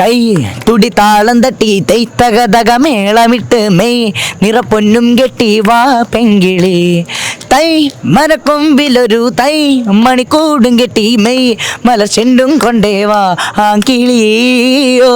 കൈ തുടി താളം തട്ടി തൈത്തകതക മേളമിട്ട് മെയ്. നിറപ്പൊന്നും കെട്ടി വാ പെങ്കിളി. തൈ മരക്കൊമ്പിലൊരു തൈ മണിക്കൂടും കെട്ടി മെയ്. മലച്ചെണ്ടും കൊണ്ടേ വാ ആ കിളിയോ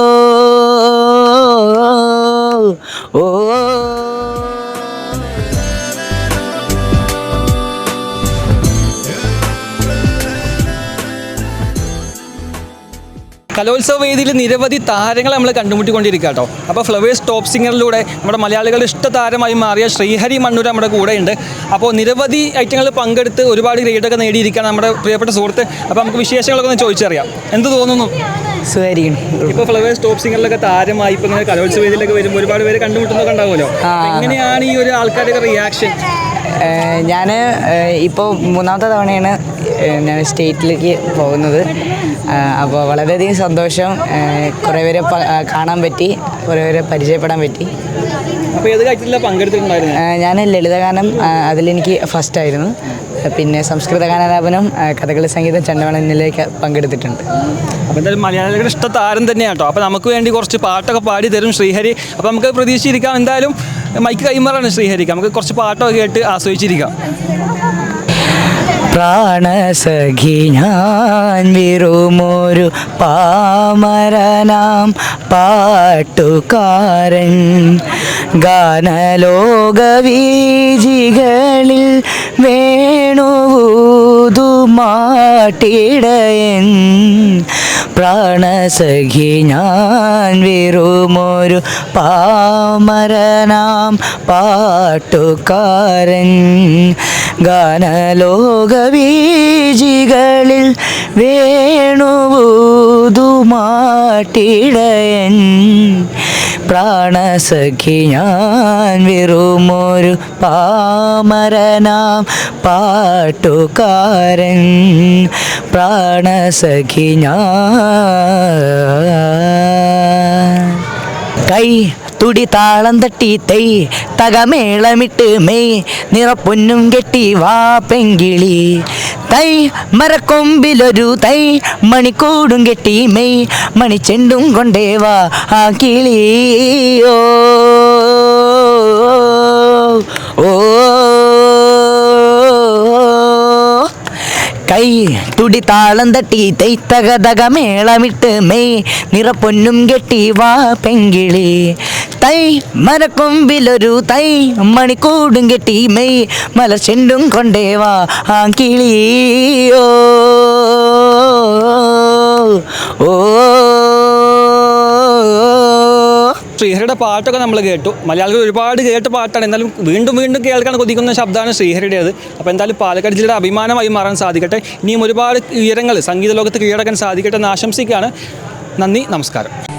കലോത്സവ വേദിയിൽ നിരവധി താരങ്ങളെ നമ്മൾ കണ്ടുമുട്ടിക്കൊണ്ടിരിക്കുക കേട്ടോ. അപ്പോൾ ഫ്ലവേഴ്സ് ടോപ്പ് സിംഗറിലൂടെ നമ്മുടെ മലയാളികളുടെ ഇഷ്ട താരമായി മാറിയ ശ്രീഹരി മണ്ണൂർ നമ്മുടെ കൂടെയുണ്ട്. അപ്പോൾ നിരവധി ഐറ്റങ്ങളിൽ പങ്കെടുത്ത് ഒരുപാട് ഗ്രേഡൊക്കെ നേടിയിരിക്കുകയാണ് നമ്മുടെ പ്രിയപ്പെട്ട സുഹൃത്ത്. അപ്പോൾ നമുക്ക് വിശേഷങ്ങളൊക്കെ ഒന്ന് ചോദിച്ചറിയാം. എന്ത് തോന്നുന്നു? ഇപ്പൊ ഫ്ലവേഴ്സ് ടോപ്പ് സിംഗറിലൊക്കെ താരമായി ഇപ്പൊ ഇങ്ങനെ കലോത്സവ വേദിയിലൊക്കെ വരുമ്പോൾ ഒരുപാട് പേര് കണ്ടുമുട്ടുന്നൊക്കെ ഉണ്ടാവുമല്ലോ. എങ്ങനെയാണ് ഈ ഒരു ആൾക്കാരുടെ റിയാക്ഷൻ ഞാൻ ഇപ്പോൾ മൂന്നാമത്തെ തവണയാണ് ഞാൻ സ്റ്റേറ്റിലേക്ക് പോകുന്നത്. അപ്പോൾ വളരെയധികം സന്തോഷം കുറേ പേരെ കാണാൻ പറ്റി കുറേ പേരെ പരിചയപ്പെടാൻ പറ്റി. ഞാൻ ലളിതഗാനം അതിലെനിക്ക് ഫസ്റ്റ് ആയിരുന്നു പിന്നെ സംസ്കൃത ഗാനാലാപനം കഥകളി സംഗീതം ചെണ്ടമേളം എന്നിലേക്ക് പങ്കെടുത്തിട്ടുണ്ട്. അപ്പോൾ എന്തായാലും മലയാളികളുടെ ഇഷ്ട താരം തന്നെയാണ് കേട്ടോ. അപ്പോൾ നമുക്ക് വേണ്ടി കുറച്ച് പാട്ടൊക്കെ പാടി തരും ശ്രീഹരി. അപ്പോൾ നമുക്ക് പ്രതീക്ഷിച്ചിരിക്കാം എന്തായാലും മൈക്ക് കൈമാറാണ് ശ്രീഹരിക്ക്. നമുക്ക് കുറച്ച് പാട്ടൊക്കെ കേട്ട് ആസ്വദിച്ചിരിക്കാം. പ്രാണസഖി ഞാൻ വിറുമൊരു പാമരനാം പാട്ടുകാരൻ. ഗാനലോകവീജികളിൽ വേണുവൂതുമാട്ടിടയൻ. പ്രാണസഖി ഞാൻ വെറുമൊരു പാമരനാം പാട്ടുകാരൻ. ഗാനലോകവീജികളിൽ വേണുവൂതുമാട്ടിടയൻ. പ്രാണസഖി ഞാൻ വെറുമൊരു പാമരനാം. പാട്ടുകാരൻ പ്രാണസഖി ഞാൻ. കൈ തുടി താളം തട്ടി തൈ തകമേളമിട്ട് മെയ്. നിറപ്പൊന്നും കെട്ടി വാ പെങ്കിളി. തൈ മരക്കൊമ്പിലൊരു തൈ മണിക്കൂടും കെട്ടി മെയ്. മണിച്ചെണ്ടും കൊണ്ടേ വാ ആ കിളിയോ കൈ തുടി താളം തട്ടി തൈത്തകതക മേളമിട്ട് മെയ്. നിറപ്പൊന്നും കെട്ടി വാ പെങ്കിളി. തൈ മരക്കൊമ്പിലൊരു തൈ മണിക്കൂടും കെട്ടി മെയ് മലച്ചെണ്ടും കൊണ്ടേ വാ ആ കിളിയോ ഓ ശ്രീഹരിയുടെ പാട്ടൊക്കെ നമ്മൾ കേട്ടു. മലയാളികൾ ഒരുപാട് കേട്ട പാട്ടാണ്. എന്നാലും വീണ്ടും വീണ്ടും കേൾക്കാൻ കൊതിക്കുന്ന ശബ്ദമാണ് ശ്രീഹരിയുടേത്. അപ്പോൾ എന്തായാലും പാലക്കാട് ജില്ലയുടെ അഭിമാനമായി മാറാൻ സാധിക്കട്ടെ. ഇനിയും ഒരുപാട് ഉയരങ്ങൾ സംഗീത ലോകത്ത് കീഴടക്കാൻ സാധിക്കട്ടെ എന്ന് ആശംസിക്കുകയാണ്. നന്ദി നമസ്കാരം.